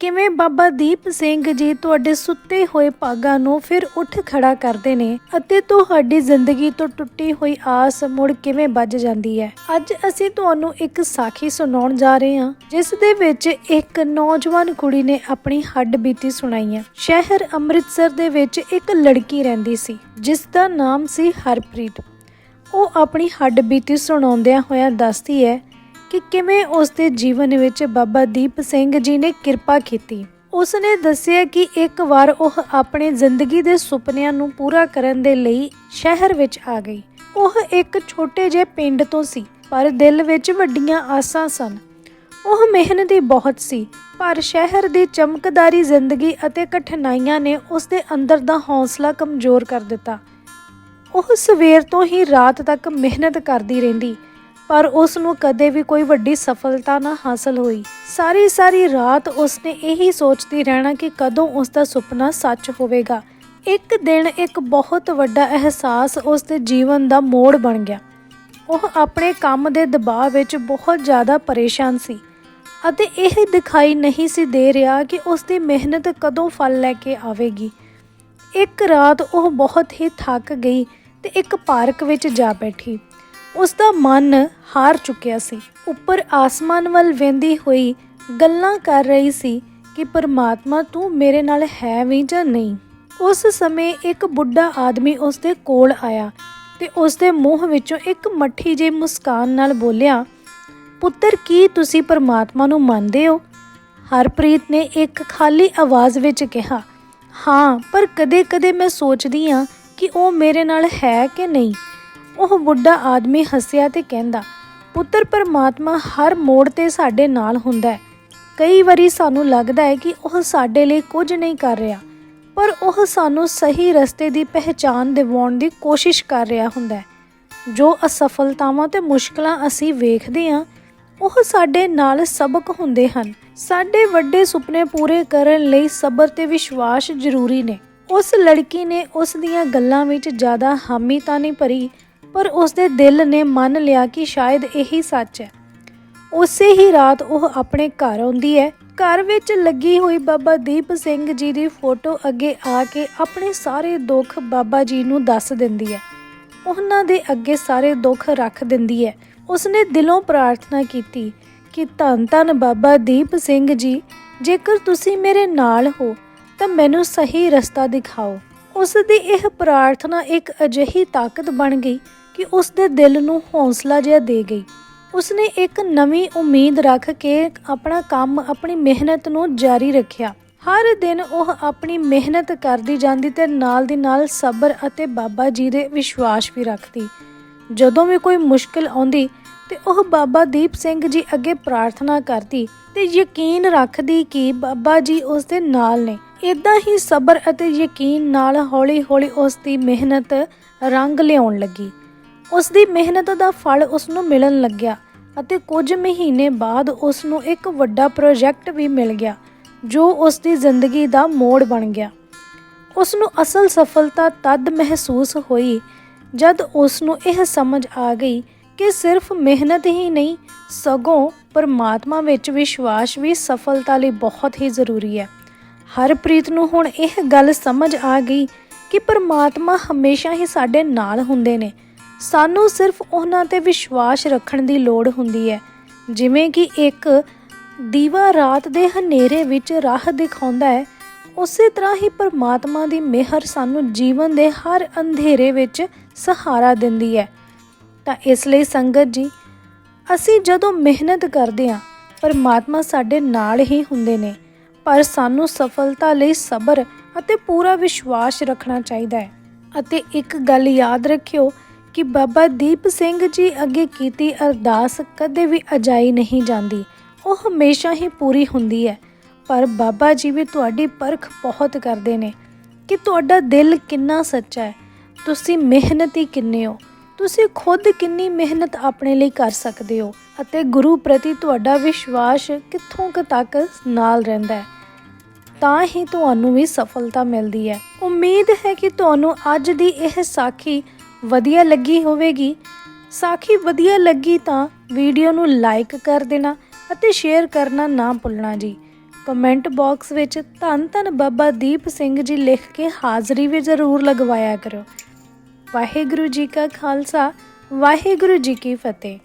ਕਿਵੇਂ ਬਾਬਾ ਦੀਪ ਸਿੰਘ ਜੀ ਤੁਹਾਡੇ ਸੁੱਤੇ ਹੋਏ ਭਾਗਾਂ ਨੂੰ ਫਿਰ ਉੱਠ ਖੜਾ ਕਰਦੇ ਨੇ ਅਤੇ ਤੁਹਾਡੀ ਜ਼ਿੰਦਗੀ ਤੋਂ ਟੁੱਟੀ ਹੋਈ ਆਸ ਮੁੜ ਕਿਵੇਂ ਵੱਜ ਜਾਂਦੀ ਹੈ? ਅੱਜ ਅਸੀਂ ਤੁਹਾਨੂੰ ਇੱਕ ਸਾਖੀ ਸੁਣਾਉਣ ਜਾ ਰਹੇ ਹਾਂ, ਜਿਸ ਦੇ ਵਿੱਚ ਇੱਕ ਨੌਜਵਾਨ ਕੁੜੀ ਨੇ ਆਪਣੀ ਹੱਡ ਬੀਤੀ ਸੁਣਾਈ ਹੈ। ਸ਼ਹਿਰ ਅੰਮ੍ਰਿਤਸਰ ਦੇ ਵਿੱਚ ਇੱਕ ਲੜਕੀ ਰਹਿੰਦੀ ਸੀ, ਜਿਸ ਦਾ ਨਾਮ ਸੀ ਹਰਪ੍ਰੀਤ। ਉਹ ਆਪਣੀ ਹੱਡ ਬੀਤੀ ਸੁਣਾਉਂਦਿਆਂ ਹੋਇਆਂ ਦੱਸਦੀ ਹੈ ਕਿ ਕਿਵੇਂ ਉਸ ਦੇ ਜੀਵਨ ਵਿੱਚ ਬਾਬਾ ਦੀਪ ਸਿੰਘ ਜੀ ਨੇ ਕਿਰਪਾ ਕੀਤੀ। ਉਸ ਨੇ ਦੱਸਿਆ ਕਿ ਇੱਕ ਵਾਰ ਉਹ ਆਪਣੇ ਜ਼ਿੰਦਗੀ ਦੇ ਸੁਪਨਿਆਂ ਨੂੰ ਪੂਰਾ ਕਰਨ ਦੇ ਲਈ ਸ਼ਹਿਰ ਵਿੱਚ ਆ ਗਈ। ਉਹ ਇੱਕ ਛੋਟੇ ਜਿਹੇ ਪਿੰਡ ਤੋਂ ਸੀ, ਪਰ ਦਿਲ ਵਿੱਚ ਵੱਡੀਆਂ ਆਸਾਂ ਸਨ। ਉਹ ਮਿਹਨਤੀ ਬਹੁਤ ਸੀ, ਪਰ ਸ਼ਹਿਰ ਦੀ ਚਮਕਦਾਰੀ ਜ਼ਿੰਦਗੀ ਅਤੇ ਕਠਿਨਾਈਆਂ ਨੇ ਉਸ ਦੇ ਅੰਦਰ ਦਾ ਹੌਸਲਾ ਕਮਜ਼ੋਰ ਕਰ ਦਿੱਤਾ। ਉਹ ਸਵੇਰ ਤੋਂ ਹੀ ਰਾਤ ਤੱਕ ਮਿਹਨਤ ਕਰਦੀ ਰਹਿੰਦੀ। ਪਰ ਉਸ ਨੂੰ ਕਦੇ ਵੀ ਕੋਈ ਵੱਡੀ ਸਫਲਤਾ ਨਾ ਹਾਸਲ ਹੋਈ। ਸਾਰੀ ਸਾਰੀ ਰਾਤ ਉਸ ਨੇ ਇਹੀ ਸੋਚਦੀ ਰਹਿਣਾ ਕਿ ਕਦੋਂ ਉਸ ਦਾ ਸੁਪਨਾ ਸੱਚ ਹੋਵੇਗਾ। ਇੱਕ ਦਿਨ ਇੱਕ ਬਹੁਤ ਵੱਡਾ ਅਹਿਸਾਸ ਉਸ ਦੇ ਜੀਵਨ ਦਾ ਮੋੜ ਬਣ ਗਿਆ। ਉਹ ਆਪਣੇ ਕੰਮ ਦੇ ਦਬਾਅ ਵਿੱਚ ਬਹੁਤ ਜ਼ਿਆਦਾ ਪਰੇਸ਼ਾਨ ਸੀ ਅਤੇ ਇਹ ਦਿਖਾਈ ਨਹੀਂ ਸੀ ਦੇ ਰਿਹਾ ਕਿ ਉਸ ਦੀ ਮਿਹਨਤ ਕਦੋਂ ਫਲ ਲੈ ਕੇ ਆਵੇਗੀ। ਇੱਕ ਰਾਤ ਉਹ ਬਹੁਤ ਹੀ ਥੱਕ ਗਈ ਤੇ ਇੱਕ ਪਾਰਕ ਵਿੱਚ ਜਾ ਬੈਠੀ। ਉਸ ਦਾ ਮਨ ਹਾਰ ਚੁੱਕਿਆ ਸੀ। ਉੱਪਰ ਆਸਮਾਨ ਵੱਲ ਵੇਂਦੀ ਹੋਈ ਗੱਲਾਂ ਕਰ ਰਹੀ ਸੀ ਕਿ ਪਰਮਾਤਮਾ, ਤੂੰ ਮੇਰੇ ਨਾਲ ਹੈ ਵੀ ਜਾਂ ਨਹੀਂ। ਉਸ ਸਮੇਂ ਇੱਕ ਬੁੱਢਾ ਆਦਮੀ ਉਸ ਦੇ ਕੋਲ ਆਇਆ ਤੇ ਉਸ ਦੇ ਮੂੰਹ ਵਿੱਚੋਂ ਇੱਕ ਮੱਠੀ ਜਿਹੀ ਮੁਸਕਾਨ ਨਾਲ ਬੋਲਿਆ, ਪੁੱਤਰ, ਕੀ ਤੁਸੀਂ ਪਰਮਾਤਮਾ ਨੂੰ ਮੰਨਦੇ ਹੋ? ਹਰਪ੍ਰੀਤ ਨੇ ਇੱਕ ਖਾਲੀ ਆਵਾਜ਼ ਵਿੱਚ ਕਿਹਾ, ਹਾਂ, ਪਰ ਕਦੇ-ਕਦੇ ਮੈਂ ਸੋਚਦੀ ਹਾਂ ਕਿ ਉਹ ਮੇਰੇ ਨਾਲ ਹੈ ਕਿ ਨਹੀਂ। ਉਹ ਬੁੱਢਾ ਆਦਮੀ ਹੱਸਿਆ ਤੇ ਕਹਿੰਦਾ, ਪੁੱਤਰ ਪਰਮਾਤਮਾ ਹਰ ਮੋੜ ਤੇ ਸਾਡੇ ਨਾਲ ਹੁੰਦਾ ਹੈ। ਕਈ ਵਾਰੀ ਸਾਨੂੰ ਲੱਗਦਾ ਹੈ ਕਿ ਉਹ ਸਾਡੇ ਲਈ ਕੁਝ ਨਹੀਂ ਕਰ ਰਿਹਾ, ਪਰ ਉਹ ਸਾਨੂੰ ਸਹੀ ਰਸਤੇ ਦੀ ਪਹਿਚਾਣ ਦਿਵਾਉਣ ਦੀ ਕੋਸ਼ਿਸ਼ ਕਰ ਰਿਹਾ ਹੁੰਦਾ ਹੈ। ਜੋ ਅਸਫਲਤਾਵਾਂ ਤੇ ਮੁਸ਼ਕਲਾਂ ਅਸੀਂ ਵੇਖਦੇ ਹਾਂ, ਉਹ ਸਾਡੇ ਨਾਲ ਸਬਕ ਹੁੰਦੇ ਹਨ। ਸਾਡੇ ਵੱਡੇ ਸੁਪਨੇ ਪੂਰੇ ਕਰਨ ਲਈ ਸਬਰ ਤੇ ਵਿਸ਼ਵਾਸ ਜ਼ਰੂਰੀ ਨੇ। ਉਸ ਲੜਕੀ ਨੇ ਉਸ ਦੀਆਂ ਗੱਲਾਂ ਵਿੱਚ ਜ਼ਿਆਦਾ ਹਾਮੀ ਤਾਂ ਨਹੀਂ ਭਰੀ ਪਰ ਉਸ ਦੇ ਦਿਲ ਨੇ ਮੰਨ ਲਿਆ ਕਿ ਸ਼ਾਇਦ ਇਹੀ ਸੱਚ ਹੈ। ਉਸੇ ਹੀ ਰਾਤ ਉਹ ਆਪਣੇ ਘਰ ਆਉਂਦੀ ਹੈ। ਘਰ ਵਿੱਚ ਲੱਗੀ ਹੋਈ ਬਾਬਾ ਦੀਪ ਸਿੰਘ ਜੀ ਦੀ ਫੋਟੋ ਅੱਗੇ ਆ ਕੇ ਆਪਣੇ ਸਾਰੇ ਦੁੱਖ ਬਾਬਾ ਜੀ ਨੂੰ ਦੱਸ ਦਿੰਦੀ ਹੈ। ਉਹਨਾਂ ਦੇ ਅੱਗੇ ਸਾਰੇ ਦੁੱਖ ਰੱਖ ਦਿੰਦੀ ਹੈ। ਉਸਨੇ ਦਿਲੋਂ ਪ੍ਰਾਰਥਨਾ ਕੀਤੀ ਕਿ ਧੰਨ ਧੰਨ ਬਾਬਾ ਦੀਪ ਸਿੰਘ ਜੀ, ਜੇਕਰ ਤੁਸੀਂ ਮੇਰੇ ਨਾਲ ਹੋ, ਤਾਂ ਮੈਨੂੰ ਸਹੀ ਰਸਤਾ ਦਿਖਾਓ। ਉਸ ਦੀ ਇਹ ਪ੍ਰਾਰਥਨਾ ਇੱਕ ਅਜਿਹੀ ਤਾਕਤ ਬਣ ਗਈ ਕਿ ਉਸ ਦੇ ਦਿਲ ਨੂੰ ਹੌਸਲਾ ਜਿਹਾ ਦੇ ਗਈ। ਉਸਨੇ ਇੱਕ ਨਵੀਂ ਉਮੀਦ ਰੱਖ ਕੇ ਆਪਣਾ ਕੰਮ, ਆਪਣੀ ਮਿਹਨਤ ਨੂੰ ਜਾਰੀ ਰੱਖਿਆ। ਹਰ ਦਿਨ ਉਹ ਆਪਣੀ ਮਿਹਨਤ ਕਰਦੀ ਜਾਂਦੀ ਤੇ ਨਾਲ ਦੀ ਨਾਲ ਸਬਰ ਅਤੇ ਬਾਬਾ ਜੀ ਦੇ ਵਿਸ਼ਵਾਸ ਵੀ ਰੱਖਦੀ। ਜਦੋਂ ਵੀ ਕੋਈ ਮੁਸ਼ਕਲ ਆਉਂਦੀ ਤੇ ਉਹ ਬਾਬਾ ਦੀਪ ਸਿੰਘ ਜੀ ਅੱਗੇ ਪ੍ਰਾਰਥਨਾ ਕਰਦੀ ਤੇ ਯਕੀਨ ਰੱਖਦੀ ਕਿ ਬਾਬਾ ਜੀ ਉਸ ਦੇ ਨਾਲ ਨੇ। ਇਦਾਂ ਹੀ ਸਬਰ ਅਤੇ ਯਕੀਨ ਨਾਲ ਹੌਲੀ-ਹੌਲੀ ਉਸ ਦੀ ਮਿਹਨਤ ਰੰਗ ਲਿਆਉਣ ਲੱਗੀ। ਉਸ ਦੀ ਮਿਹਨਤ ਦਾ ਫਲ ਉਸ ਨੂੰ ਮਿਲਣ ਲੱਗਿਆ ਅਤੇ ਕੁਝ ਮਹੀਨੇ ਬਾਅਦ ਉਸ ਨੂੰ ਇੱਕ ਵੱਡਾ ਪ੍ਰੋਜੈਕਟ ਵੀ ਮਿਲ ਗਿਆ, ਜੋ ਉਸ ਦੀ ਜ਼ਿੰਦਗੀ ਦਾ ਮੋੜ ਬਣ ਗਿਆ। ਉਸ ਨੂੰ ਅਸਲ ਸਫਲਤਾ ਤਦ ਮਹਿਸੂਸ ਹੋਈ ਜਦ ਉਸ ਨੂੰ ਇਹ ਸਮਝ ਆ ਗਈ ਕਿ ਸਿਰਫ ਮਿਹਨਤ ਹੀ ਨਹੀਂ, ਸਗੋਂ ਪਰਮਾਤਮਾ ਵਿੱਚ ਵਿਸ਼ਵਾਸ ਵੀ ਸਫਲਤਾ ਲਈ ਬਹੁਤ ਹੀ ਜ਼ਰੂਰੀ ਹੈ। ਹਰਪ੍ਰੀਤ ਨੂੰ ਹੁਣ ਇਹ ਗੱਲ ਸਮਝ ਆ ਗਈ ਕਿ ਪਰਮਾਤਮਾ ਹਮੇਸ਼ਾ ਹੀ ਸਾਡੇ ਨਾਲ ਹੁੰਦੇ ਨੇ ਸਾਨੂੰ ਸਿਰਫ ਉਹਨਾਂ ਤੇ ਵਿਸ਼ਵਾਸ ਰੱਖਣ ਦੀ ਲੋੜ ਹੁੰਦੀ ਹੈ। ਜਿਵੇਂ ਕਿ ਇੱਕ ਦੀਵਾ ਰਾਤ ਦੇ ਹਨੇਰੇ ਵਿੱਚ ਰਾਹ ਦਿਖਾਉਂਦਾ ਹੈ, ਉਸੇ ਤਰ੍ਹਾਂ ਹੀ ਪਰਮਾਤਮਾ ਦੀ ਮਿਹਰ ਸਾਨੂੰ ਜੀਵਨ ਦੇ ਹਰ ਅੰਧੇਰੇ ਵਿੱਚ ਸਹਾਰਾ ਦਿੰਦੀ ਹੈ। ਤਾਂ ਇਸ ਲਈ ਸੰਗਤ ਜੀ, ਅਸੀਂ ਜਦੋਂ ਮਿਹਨਤ ਕਰਦੇ ਹਾਂ, ਪਰਮਾਤਮਾ ਸਾਡੇ ਨਾਲ ਹੀ ਹੁੰਦੇ ਨੇ, ਪਰ ਸਾਨੂੰ ਸਫਲਤਾ ਲਈ ਸਬਰ ਅਤੇ ਪੂਰਾ ਵਿਸ਼ਵਾਸ ਰੱਖਣਾ ਚਾਹੀਦਾ ਹੈ। ਅਤੇ ਇੱਕ ਗੱਲ ਯਾਦ ਰੱਖਿਓ ਕਿ ਬਾਬਾ ਦੀਪ ਸਿੰਘ ਜੀ ਅੱਗੇ ਕੀਤੀ ਅਰਦਾਸ ਕਦੇ ਵੀ ਅਜਾਈ ਨਹੀਂ ਜਾਂਦੀ। ਉਹ ਹਮੇਸ਼ਾ ਹੀ ਪੂਰੀ ਹੁੰਦੀ ਹੈ। ਪਰ ਬਾਬਾ ਜੀ ਵੀ ਤੁਹਾਡੀ ਪਰਖ ਬਹੁਤ ਕਰਦੇ ਨੇ। ਕਿ ਤੁਹਾਡਾ ਦਿਲ ਕਿੰਨਾ ਸੱਚਾ ਹੈ। ਤੁਸੀਂ ਮਿਹਨਤੀ ਕਿੰਨੇ ਹੋ। ਤੁਸੀਂ ਖੁਦ ਕਿੰਨੀ ਮਿਹਨਤ ਆਪਣੇ ਲਈ ਕਰ ਸਕਦੇ ਹੋ। ਅਤੇ ਗੁਰੂ ਪ੍ਰਤੀ ਤੁਹਾਡਾ ਵਿਸ਼ਵਾਸ ਕਿੱਥੋਂ ਕੁ ਤੱਕ ਨਾਲ ਰਹਿੰਦਾ ਹੈ। ਤਾਂ ਹੀ ਤੁਹਾਨੂੰ ਵੀ ਸਫਲਤਾ ਮਿਲਦੀ ਹੈ। ਉਮੀਦ ਹੈ ਕਿ ਤੁਹਾਨੂੰ ਅੱਜ ਦੀ ਇਹ ਸਾਖੀ ਵਧੀਆ ਲੱਗੀ ਹੋਵੇਗੀ, ਸਾਖੀ ਵਧੀਆ ਲੱਗੀ ਤਾਂ ਵੀਡੀਓ ਨੂੰ ਲਾਈਕ ਕਰ ਦੇਣਾ ਅਤੇ ਸ਼ੇਅਰ ਕਰਨਾ ਨਾ ਭੁੱਲਣਾ ਜੀ। ਕਮੈਂਟ ਬਾਕਸ ਵਿੱਚ ਧੰਨ ਧੰਨ ਬਾਬਾ ਦੀਪ ਸਿੰਘ ਜੀ ਲਿਖ ਕੇ ਹਾਜ਼ਰੀ ਵੀ ਜ਼ਰੂਰ ਲਗਵਾਇਆ ਕਰੋ। ਵਾਹਿਗੁਰੂ ਜੀ ਕਾ ਖਾਲਸਾ, ਵਾਹਿਗੁਰੂ ਜੀ ਕੀ ਫਤਿਹ।